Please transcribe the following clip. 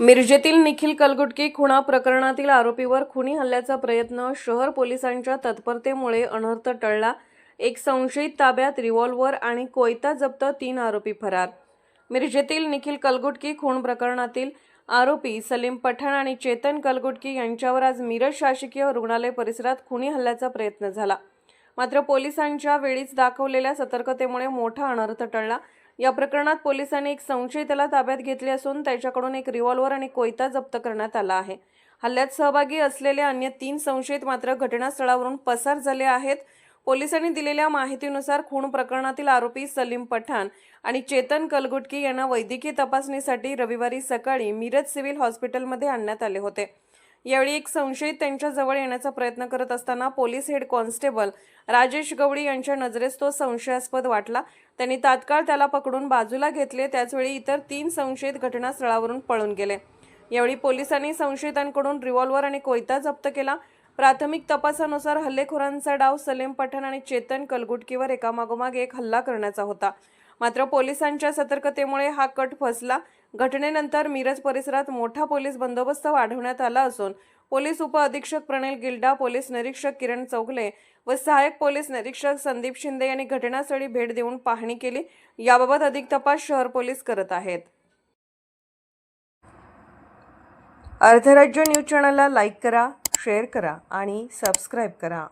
मिरजेतील निखिल कलगुटकी खुणा प्रकरणातील आरोपीवर खुनी हल्ल्याचा प्रयत्न शहर पोलिसांच्या तत्परतेमुळे अनर्थ टळला. एक संशयित ताब्यात रिव्हॉल्व्हर आणि कोयता जप्त तीन आरोपी फरार. मिरजेतील निखिल कलगुटकी खून प्रकरणातील आरोपी सलीम पठाण आणि चेतन कलगुटकी यांच्यावर आज मिरज शासकीय रुग्णालय परिसरात खुनी हल्ल्याचा प्रयत्न झाला. मात्र पोलिसांच्या वेळीच दाखवलेल्या सतर्कतेमुळे मोठा अनर्थ टळला. या प्रकरणात पोलिसांनी एक संशयिताला ताब्यात घेतले असून त्याच्याकडून एक रिव्हॉल्वर आणि कोयता जप्त करण्यात आला आहे. हल्ल्यात सहभागी असलेले अन्य तीन संशयित मात्र घटनास्थळावरून पसार झाले आहेत. पोलिसांनी दिलेल्या माहितीनुसार खून प्रकरणातील आरोपी सलीम पठाण आणि चेतन कलगुटकी यांना वैद्यकीय तपासणीसाठी रविवारी सकाळी मिरज सिव्हिल हॉस्पिटलमध्ये आणण्यात आले होते. यावेळी एक संशयित त्यांच्या जवळ येण्याचा प्रयत्न करत असताना police head constable Rajesh Gawali यांच्या नजरेस तो संशयास्पद वाटला. त्यांनी तात्काळ त्याला पकडून बाजूला घेतले. त्याचवेळी इतर तीन संशयित घटनास्थळावरून पळून गेले. यावेळी पोलिसांनी संशयितांकडून रिव्हॉल्वर आणि कोयता जप्त केला. प्राथमिक तपासानुसार हल्लेखोरांचा डाव सलीम पठाण आणि चेतन कलगुटकीवर एकामागोमाग एक हल्ला करण्याचा होता. मात्र पोलिसांच्या सतर्कतेमुळे हा कट फसला. घटनेनंतर मिरज परिसरात मोठा पोलीस बंदोबस्त वाढवण्यात आला असून पोलीस उपअधीक्षक प्रणिल गिल्डा पोलीस निरीक्षक किरण चौगले व सहाय्यक पोलीस निरीक्षक संदीप शिंदे यांनी घटनास्थळी भेट देऊन पाहणी केली. याबाबत अधिक तपास शहर पोलीस करत आहेत. अर्धराज्य न्यूज चॅनलला लाईक करा शेअर करा आणि सबस्क्राईब करा.